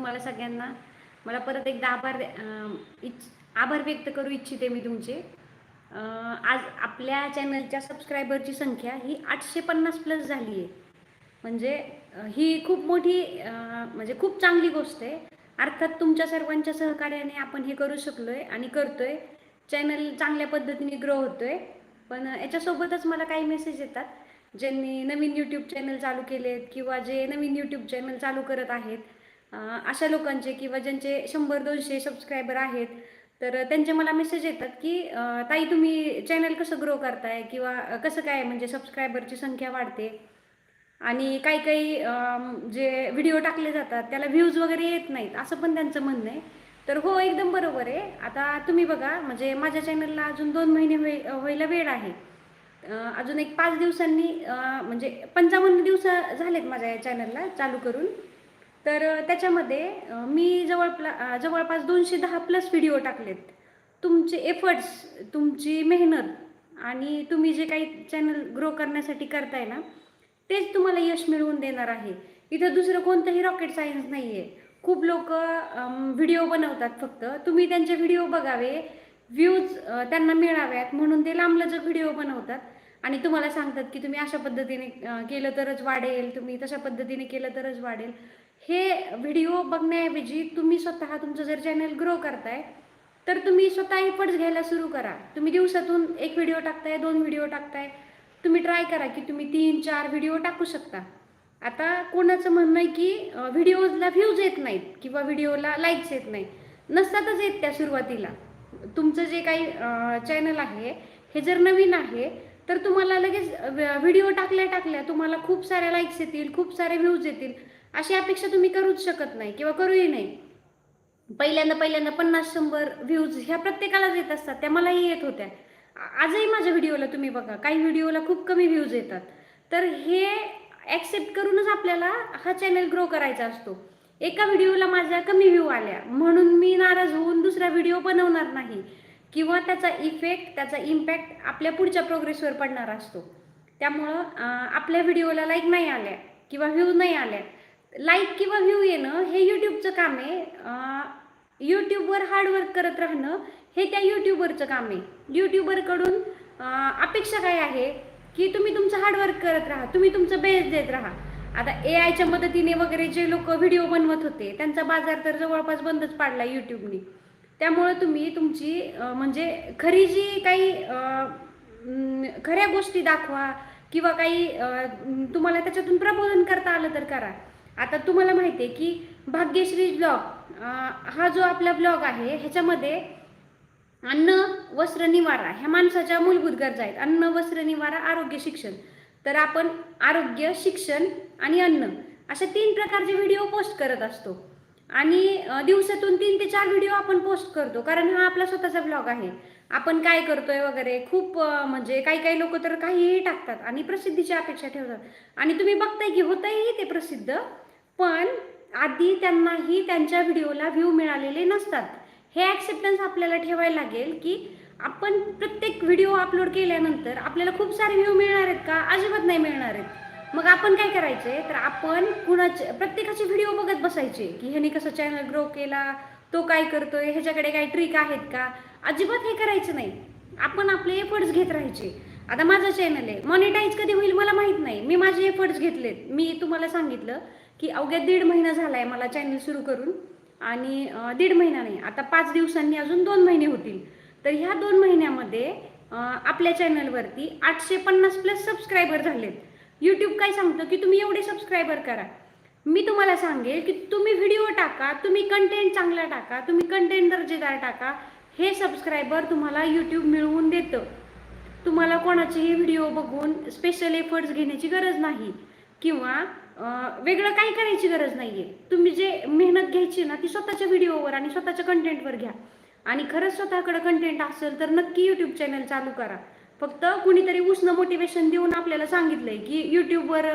तुम्हाला सगळ्यांना मला परत एकदा आभार इच्छ आभार व्यक्त करू इच्छिते मी तुमचे. आज आपल्या चॅनलच्या सबस्क्रायबरची संख्या ही आठशे पन्नास प्लस झाली आहे म्हणजे ही खूप मोठी म्हणजे खूप चांगली गोष्ट आहे. अर्थात तुमच्या सर्वांच्या सहकार्याने आपण हे करू शकलोय आणि करतोय. चॅनल चांगल्या पद्धतीने ग्रो होतोय. पण याच्यासोबतच मला काही मेसेज येतात ज्यांनी नवीन यूट्यूब चॅनल चालू केलेत किंवा जे नवीन यूट्यूब चॅनल चालू करत आहेत. अशा लोकांचे किंवा ज्यांचे शंभर दोनशे सबस्क्रायबर आहेत तर त्यांचे मला मेसेज येतात की ताई तुम्ही चॅनल कसं ग्रो करताय किंवा कसं काय म्हणजे सबस्क्रायबरची संख्या वाढते? आणि काही काही जे व्हिडिओ टाकले जातात त्याला व्ह्यूज वगैरे येत नाहीत असं पण त्यांचं म्हणणं आहे. तर हो एकदम बरोबर आहे. आता तुम्ही बघा म्हणजे माझ्या चॅनलला अजून दोन महिने होई व्हायला वेळ आहे. अजून एक पाच दिवसांनी म्हणजे पंचावन्न दिवस झालेत माझ्या या चॅनलला चालू करून. तर त्याच्यामध्ये मी जवळप्ला जवळपास दोनशे दहा प्लस व्हिडिओ टाकलेत. तुमचे एफर्ट्स तुमची मेहनत आणि तुम्ही जे काही चॅनल ग्रो करण्यासाठी करताय ना तेच तुम्हाला यश मिळवून देणार आहे. इथं दुसरं कोणतंही रॉकेट सायन्स नाही आहे खूप लोक व्हिडिओ बनवतात फक्त. तुम्ही त्यांचे व्हिडिओ बघावे व्ह्यूज त्यांना मिळाव्यात म्हणून ते लांबलचक व्हिडिओ बनवतात. आणि तुम्हाला सांगतात की तुम्ही अशा पद्धतीने केलं तरच वाढेल तुम्ही तशा पद्धतीने केलं तरच वाढेल. हे व्हिडिओ बघण्याऐवजी तुम्ही स्वतः तुमचं जर चॅनल ग्रो करताय तर तुम्ही स्वतः एफर्ट्स घ्यायला सुरू करा. तुम्ही दिवसातून एक व्हिडिओ टाकताय दोन व्हिडिओ टाकताय. तुम्ही ट्राय करा की तुम्ही तीन चार व्हिडिओ टाकू शकता. आता कोणाचं म्हणणं आहे की व्हिडिओजला व्ह्यूज येत नाहीत किंवा व्हिडिओला लाईक्स येत नाहीत. नसतातच येत त्या सुरुवातीला. तुमचं जे काही चॅनल आहे हे जर नवीन आहे तर तुम्हाला लगेच व्हिडिओ टाकल्या टाकल्या तुम्हाला खूप साऱ्या लाईक्स येतील खूप सारे व्ह्यूज येतील. अशी अपेक्षा तुम्ही करूच शकत नाही किंवा करूही नाही. पहिल्यांदा पहिल्यांदा पन्नास शंभर व्ह्यूज ह्या प्रत्येकालाच येत असतात त्या मलाही येत होत्या. आजही माझ्या व्हिडिओला तुम्ही बघा काही व्हिडिओला खूप कमी व्ह्यूज येतात. तर हे ॲक्सेप्ट करूनच आपल्याला हा चॅनल ग्रो करायचा असतो. एका व्हिडिओला माझ्या कमी व्ह्यू आल्या म्हणून मी नाराज होऊन दुसरा व्हिडिओ बनवणार नाही. किंवा त्याचा इफेक्ट त्याचा इम्पॅक्ट आपल्या पुढच्या प्रोग्रेसवर पडणार असतो. त्यामुळं आपल्या व्हिडिओला लाईक नाही आल्या किंवा व्ह्यू नाही आल्या लाईक किंवा व्ह्यू येणं हे यूट्यूबचं काम आहे. यूट्यूबवर हार्डवर्क करत राहणं हे त्या यूट्यूबरचं काम आहे. यूट्यूबरकडून अपेक्षा काय आहे? की तुम्ही तुमचं हार्डवर्क करत राहा तुम्ही तुमचं बेस देत राहा. आता ए आयच्या मदतीने वगैरे जे लोक व्हिडिओ बनवत होते त्यांचा बाजार तर जवळपास बंदच पाडला यूट्यूबने त्यामुळं तुम्ही तुमची म्हणजे खरी जी काही खऱ्या गोष्टी दाखवा किंवा काही तुम्हाला त्याच्यातून प्रबोधन करता आलं तर करा. आता तुम्हाला माहिती आहे की भाग्यश्री ब्लॉग हा जो आपला ब्लॉग आहे ह्याच्यामध्ये अन्न वस्त्र निवारा ह्या माणसाच्या मूलभूत गरजा आहेत. अन्न वस्त्र निवारा आरोग्य शिक्षण. तर आपण आरोग्य शिक्षण आणि अन्न अशा तीन प्रकारचे व्हिडिओ पोस्ट करत असतो. आणि दिवसातून तीन ते चार व्हिडिओ आपण पोस्ट करतो. कारण हा आपला स्वतःचा ब्लॉग आहे. आपण काय करतोय वगैरे खूप म्हणजे काही काही लोक तर काहीही टाकतात आणि प्रसिद्धीची अपेक्षा ठेवतात. आणि तुम्ही बघताय की होतंही ते प्रसिद्ध पण आधी त्यांनाही त्यांच्या व्हिडिओला व्ह्यू मिळालेले नसतात. हे ॲक्सेप्टन्स आपल्याला ठेवायला लागेल की आपण प्रत्येक व्हिडिओ अपलोड केल्यानंतर आपल्याला खूप सारे व्ह्यू मिळणार आहेत का? अजिबात नाही मिळणार आहेत. मग आपण काय करायचे? तर आपण कुणाचे प्रत्येकाचे व्हिडिओ बघत बसायचे की ह्याने कसं चॅनल ग्रो केला? तो काय करतोय? ह्याच्याकडे काही ट्रिक आहेत का? अजिबात हे करायचं नाही. आपण आपले एफर्ट्स घेत राहायचे. आता माझं चॅनल आहे. मॉनिटाईज कधी होईल मला माहीत नाही. मी माझे एफर्ट्स घेतलेत. मी तुम्हाला सांगितलं की अवघ्या दीड महिना झालाय मला चॅनल सुरू करून. आणि दीड महिना नाही. आता पाच दिवसांनी अजून दोन महिने होतील. तर ह्या दोन महिन्यामध्ये आपल्या चॅनलवरती आठशे पन्नास प्लस सबस्क्रायबर झालेत. यूट्यूब काय सांगतं की तुम्ही एवढे सबस्क्रायबर करा. मी तुम्हाला सांगेल की तुम्ही व्हिडिओ टाका तुम्ही कंटेंट चांगला टाका तुम्ही कंटेंट दर्जेदार टाका हे सबस्क्रायबर तुम्हाला यूट्यूब मिळवून देतं. तुम्हाला कोणाचेही व्हिडिओ बघून स्पेशल एफर्ट्स घेण्याची गरज नाही किंवा वेगळं काही करायची गरज नाही आहे तुम्ही जे मेहनत घ्यायची ना ती स्वतःच्या व्हिडिओवर आणि स्वतःच्या कंटेंटवर घ्या. आणि खरंच स्वतःकडे कंटेंट असेल तर नक्की यूट्यूब चॅनल चालू करा. फक्त कुणीतरी उष्ण मोटिवेशन देऊन आपल्याला सांगितलंय की यूट्यूबवर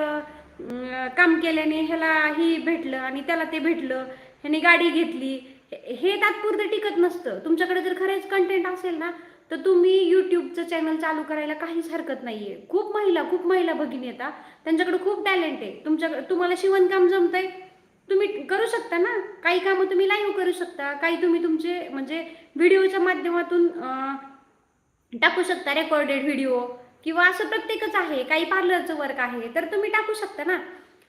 काम केल्याने ह्याला ही भेटलं आणि त्याला ते भेटलं. ह्याने गाडी घेतली. हे- हे तात्पुरतं टिकत नसतं. तुमच्याकडे जर खरेच कंटेंट असेल ना तर तुम्ही यूट्यूबचं चॅनल चालू करायला काहीच हरकत नाहीये. खूप महिला खूप महिला भगिनी येतात त्यांच्याकडे खूप टॅलेंट आहे. तुमच्याकडे तुम्हाला शिवणकाम जमतंय? तुम्ही करू शकता ना? काही कामं तुम्ही लाईव्ह करू शकता. काही तुम्ही तुमचे म्हणजे व्हिडिओच्या माध्यमातून टाकू शकता रेकॉर्डेड व्हिडिओ किंवा असं प्रत्येकच आहे काही पार्लरचं वर्क आहे तर तुम्ही टाकू शकता ना.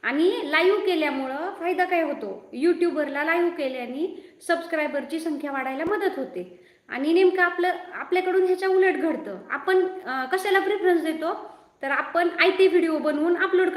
आणि लाईव्ह केल्यामुळं फायदा काय होतो? यूट्यूबरला लाईव्ह केल्याने सबस्क्रायबरची संख्या वाढायला मदत होते. आणि नेमकं आपलं आपल्याकडून ह्याच्या उलट घडतं. आपण कशाला प्रेफरन्स देतो? तर आपण आय टी व्हिडिओ बनवून अपलोड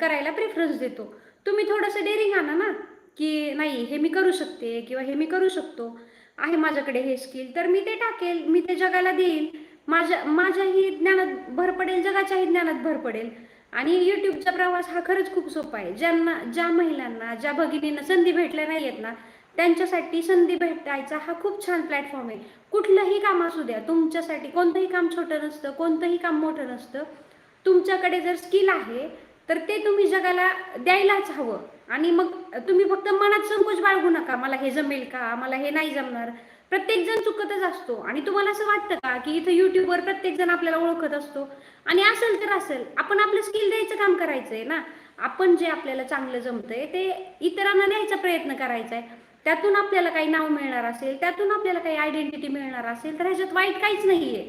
करायला प्रेफरन्स देतो. तुम्ही थोडंसं डेअरिंग आणा ना की नाही हे मी करू शकते किंवा हे मी करू शकतो. आहे माझ्याकडे हे स्किल तर मी ते टाकेल मी ते जगाला देईल. माझ्या माझ्याही ज्ञानात भर पडेल जगाच्याही ज्ञानात भर पडेल. आणि यूट्यूबचा प्रवास हा खरंच खूप सोपा आहे. ज्यांना ज्या महिलांना ज्या भगिनींना संधी भेटल्या नाही आहेत ना त्यांच्यासाठी संधी भेटायचा हा खूप छान प्लॅटफॉर्म आहे. कुठलंही काम असू द्या तुमच्यासाठी कोणतंही काम छोटं नसतं कोणतंही काम मोठं नसतं. तुमच्याकडे जर स्किल आहे तर ते तुम्ही जगाला द्यायलाच हवं. आणि मग तुम्ही फक्त मनात संकोच बाळगू नका. मला हे जमेल का? मला हे नाही जमणार. प्रत्येक जण चुकतच असतो. आणि तुम्हाला असं वाटतं का की इथं युट्यूबवर प्रत्येक जण आपल्याला ओळखत असतो? आणि असेल तर असेल. आपण आपलं स्किल द्यायचं काम करायचंय ना? आपण जे आपल्याला चांगलं जमतंय ते इतरांना द्यायचा प्रयत्न करायचा आहे त्यातून आपल्याला काही नाव मिळणार असेल त्यातून आपल्याला काही आयडेंटिटी मिळणार असेल तर ह्याच्यात वाईट काहीच नाहीये.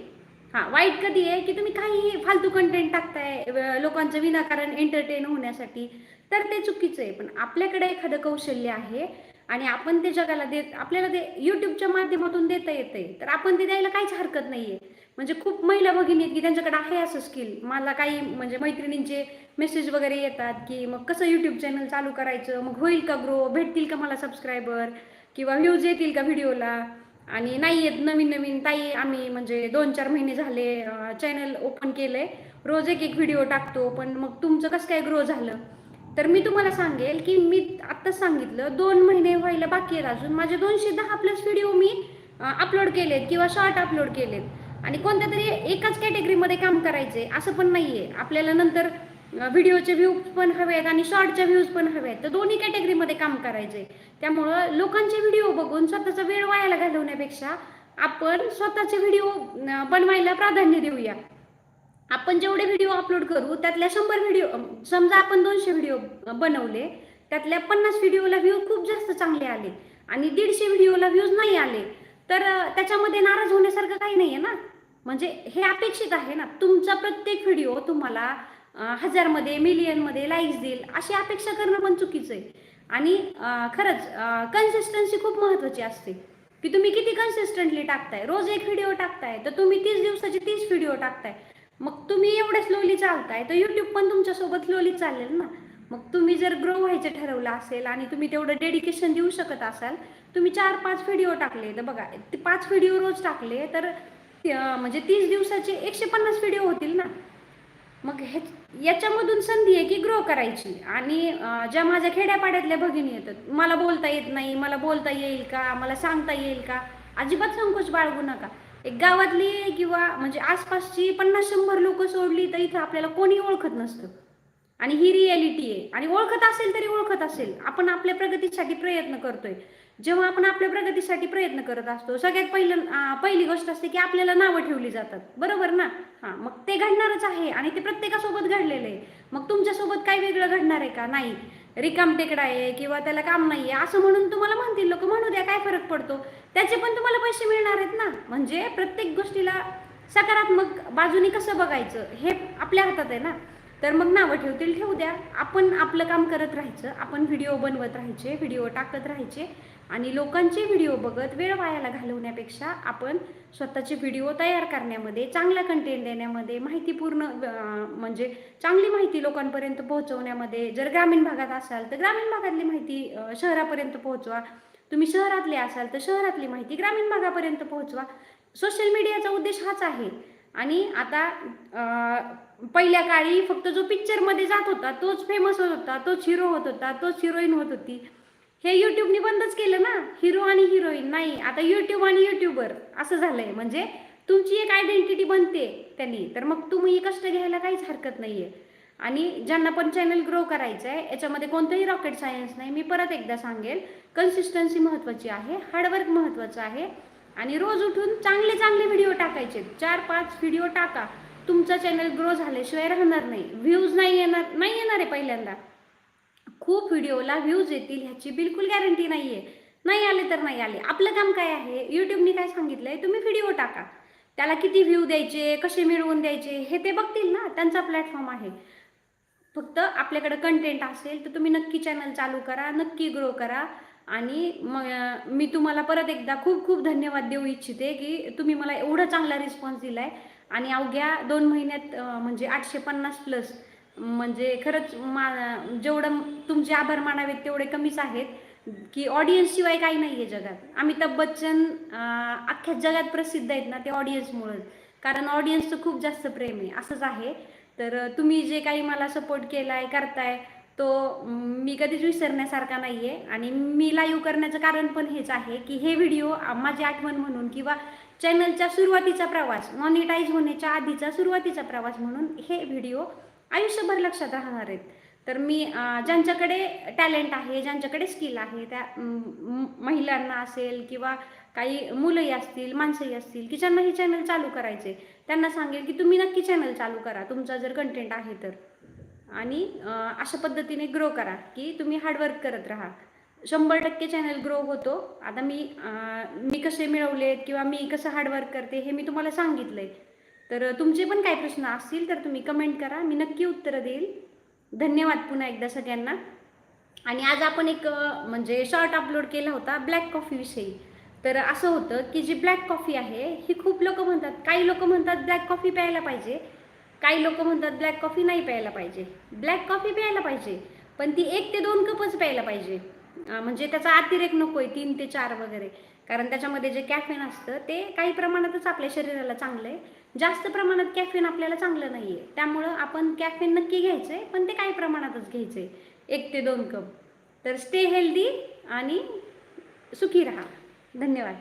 हा वाईट कधी आहे की तुम्ही काहीही फालतू कंटेंट टाकताय लोकांचं विनाकारण एंटरटेन होण्यासाठी तर ते चुकीचं आहे पण आपल्याकडे एखादं कौशल्य आहे आणि आपण ते जगाला देत आपल्याला ते युट्यूबच्या माध्यमातून देता येतंय. तर आपण ते द्यायला काहीच हरकत नाहीये. म्हणजे खूप महिला भगिनी आहेत की त्यांच्याकडे आहे असं स्किल मला काही म्हणजे मैत्रिणींचे मेसेज वगैरे येतात की मग कसं युट्यूब चॅनल चालू करायचं? मग होईल का ग्रो भेटतील का मला सबस्क्रायबर किंवा व्ह्यूज येतील का व्हिडिओला आणि नाही येत नवीन नवीन ताई आम्ही म्हणजे दोन चार महिने झाले चॅनल ओपन केलंय. रोज एक एक व्हिडिओ टाकतो पण मग तुमचं कसं काय ग्रो झालं? तर मी तुम्हाला सांगेल की मी आत्ताच सांगितलं दोन महिने व्हायला बाकी आहेत अजून. माझे दोनशे दहा प्लस व्हिडिओ मी अपलोड केलेत किंवा शॉर्ट अपलोड केलेत. आणि कोणत्या तरी एकाच कॅटेगरीमध्ये काम करायचे असं पण नाही आहे आपल्याला नंतर व्हिडिओचे व्ह्यूज पण हवे आहेत आणि शॉर्टच्या व्ह्यूज पण हवे आहेत तर दोन्ही कॅटेगरीमध्ये काम करायचे त्यामुळं लोकांचे व्हिडिओ बघून स्वतःचा वेळ वायाला घालवण्यापेक्षा आपण स्वतःचे व्हिडिओ बनवायला प्राधान्य देऊया. आपण जेवढे व्हिडिओ अपलोड करू त्यातल्या शंभर व्हिडिओ समजा आपण दोनशे व्हिडिओ बनवले त्यातल्या पन्नास व्हिडिओला व्ह्यू खूप जास्त चांगले आले आणि दीडशे व्हिडिओला व्ह्यूज नाही आले तर त्याच्यामध्ये नाराज होण्यासारखं काही नाही आहे ना? म्हणजे हे अपेक्षित आहे ना? तुमचा प्रत्येक व्हिडिओ तुम्हाला हजारमध्ये मिलियनमध्ये लाईक्स देईल अशी अपेक्षा करणं पण चुकीचं आहे. आणि खरंच कन्सिस्टन्सी खूप महत्त्वाची असते. की तुम्ही किती कन्सिस्टंटली टाकताय? रोज एक व्हिडिओ टाकताय तर तुम्ही तीस दिवसाचे तीस व्हिडिओ टाकताय. मग तुम्ही एवढे स्लोली चालताय तर युट्यूब पण तुमच्यासोबत स्लोली चालेल ना? मग तुम्ही जर ग्रो व्हायचं ठरवलं असेल आणि तुम्ही तेवढं डेडिकेशन देऊ शकत असाल तुम्ही चार पाच व्हिडिओ टाकले तर बघा ते पाच व्हिडिओ रोज टाकले तर म्हणजे तीस दिवसाचे एकशे पन्नास व्हिडिओ होतील ना? मग हे याच्यामधून संधी आहे की ग्रो करायची? आणि ज्या माझ्या खेड्यापाड्यातल्या भगिनी येतात मला बोलता येत नाही मला बोलता येईल का? मला सांगता येईल का? अजिबात संकोच बाळगू नका. एक गावातली किंवा म्हणजे आसपासची पन्नास शंभर लोक सोडली तर इथं आपल्याला कोणी ओळखत नसतं. आणि ही रियालिटी आहे. आणि ओळखत असेल तरी ओळखत असेल. आपण आपल्या प्रगतीसाठी प्रयत्न करतोय. जेव्हा आपण आपल्या प्रगतीसाठी प्रयत्न करत असतो सगळ्यात पहिलं पहिली गोष्ट असते की आपल्याला नावं ठेवली जातात. बरोबर ना? हां मग ते घडणारच आहे आणि ते प्रत्येकासोबत घडलेलं आहे. मग तुमच्यासोबत काय वेगळं घडणार आहे का? नाही. रिकाम टेकडा आहे किंवा त्याला काम नाही आहे असं म्हणून तुम्हाला म्हणतील लोक म्हणू द्या काय फरक पडतो? त्याचे पण तुम्हाला पैसे मिळणार आहेत ना. म्हणजे प्रत्येक गोष्टीला सकारात्मक बाजूने कसं बघायचं हे आपल्या हातात आहे ना. तर मग नावं ठेवतील ठेवू द्या आपण आपलं काम करत राहायचं आपण व्हिडिओ बनवत राहायचे व्हिडिओ टाकत राहायचे आणि लोकांचे व्हिडिओ बघत वेळ वायाला घालवण्यापेक्षा आपण स्वतःचे व्हिडिओ तयार करण्यामध्ये चांगला कंटेंट देण्यामध्ये माहितीपूर्ण म्हणजे चांगली माहिती लोकांपर्यंत पोहोचवण्यामध्ये जर ग्रामीण भागात असाल तर ग्रामीण भागातली माहिती शहरापर्यंत पोहोचवा. तुम्ही शहरातले असाल तर शहरातली माहिती ग्रामीण भागापर्यंत पोहोचवा. सोशल मीडियाचा उद्देश हाच आहे. आणि आता पहिल्या काळी फक्त जो पिक्चरमध्ये जात होता तोच फेमस होत होता तोच हिरो होत होता तोच हिरोईन होत होती. हे युट्यूबनी बंदच केलं ना. हिरो आणि हिरोईन नाही आता युट्यूब आणि युट्यूबर असं झालंय. म्हणजे तुमची एक आयडेंटिटी बनते त्यांनी. तर मग तुम्ही कष्ट घ्यायला काहीच हरकत नाहीये. आणि ज्यांना पण चॅनल ग्रो करायचं आहे याच्यामध्ये कोणतंही रॉकेट सायन्स नाही. मी परत एकदा सांगेल कन्सिस्टन्सी महत्त्वाची आहे हार्डवर्क महत्त्वाचं आहे. आणि रोज उठून चांगले चांगले व्हिडिओ टाकायचे. चार पाच व्हिडिओ टाका. तुमचा चॅनल ग्रो झाल्याशिवाय राहणार नाही. व्ह्यूज नाही येणार. नाही येणार आहे पहिल्यांदा. खूप व्हिडिओला व्ह्यूज येतील ह्याची बिलकुल गॅरंटी नाही आहे नाही आले तर नाही आले. आपलं काम काय आहे? यूट्यूबने काय सांगितलंय? तुम्ही व्हिडिओ टाका. त्याला किती व्ह्यू द्यायचे? कसे मिळवून द्यायचे? हे ते बघतील ना? त्यांचा प्लॅटफॉर्म आहे. फक्त आपल्याकडे कंटेंट असेल तर तुम्ही नक्की चॅनल चालू करा नक्की ग्रो करा. आणि मग मी तुम्हाला परत एकदा खूप खूप धन्यवाद देऊ इच्छिते की तुम्ही मला एवढा चांगला रिस्पॉन्स दिलाय. आणि अवघ्या दोन महिन्यात म्हणजे आठशे पन्नास प्लस म्हणजे खरंच मा जेवढं तुमचे आभार मानावेत तेवढे कमीच आहेत की ऑडियन्स शिवाय काही नाही आहे जगात. अमिताभ बच्चन अख्ख्या जगात प्रसिद्ध आहेत ना ते ऑडियन्समुळेच कारण ऑडियन्सचं खूप जास्त प्रेम आहे असंच आहे. तर तुम्ही जे काही मला सपोर्ट केला आहे करताय तो मी कधीच विसरण्यासारखा नाही आहे आणि मी लाईव्ह करण्याचं कारण पण हेच आहे की हे व्हिडिओ माझी आठवण म्हणून किंवा चॅनलच्या सुरुवातीचा प्रवास मॉनिटाईज होण्याच्या आधीचा सुरुवातीचा प्रवास म्हणून हे व्हिडिओ आयुष्यभर लक्षात राहणार आहेत. तर मी ज्यांच्याकडे टॅलेंट आहे ज्यांच्याकडे स्किल आहे त्या महिलांना असेल किंवा काही मुलंही असतील माणसंही असतील की ज्यांना हे चॅनल चालू करायचे त्यांना सांगेल की तुम्ही नक्की चॅनल चालू करा तुमचा जर कंटेंट आहे तर. आणि अशा पद्धतीने ग्रो करा की तुम्ही हार्डवर्क करत राहा. शंभर टक्के चॅनल ग्रो होतो. आता मी मी कसे मिळवलेत किंवा मी कसं हार्डवर्क करते हे मी तुम्हाला सांगितलं आहे तर तुमचे पण काही प्रश्न असतील तर तुम्ही कमेंट करा. मी नक्की उत्तरं देईल. धन्यवाद पुन्हा एकदा सगळ्यांना. आणि आज आपण एक म्हणजे शॉर्ट अपलोड केला होता ब्लॅक कॉफीविषयी तर असं होतं की जी ब्लॅक कॉफी आहे ही खूप लोक म्हणतात. काही लोक म्हणतात ब्लॅक कॉफी प्यायला पाहिजे. काही लोक म्हणतात ब्लॅक कॉफी नाही प्यायला पाहिजे. ब्लॅक कॉफी प्यायला पाहिजे. पण ती एक ते दोन कपच प्यायला पाहिजे. म्हणजे त्याचा अतिरेक नको आहे तीन ते चार वगैरे. कारण त्याच्यामध्ये जे कॅफेन असतं ते काही प्रमाणातच आपल्या शरीराला चांगलं आहे जास्त प्रमाणात कॅफेन आपल्याला चांगलं नाही आहे त्यामुळं आपण कॅफेन नक्की घ्यायचं आहे पण ते काही प्रमाणातच घ्यायचं आहे एक ते दोन कप. तर स्टे हेल्दी आणि सुखी राहा. धन्यवाद.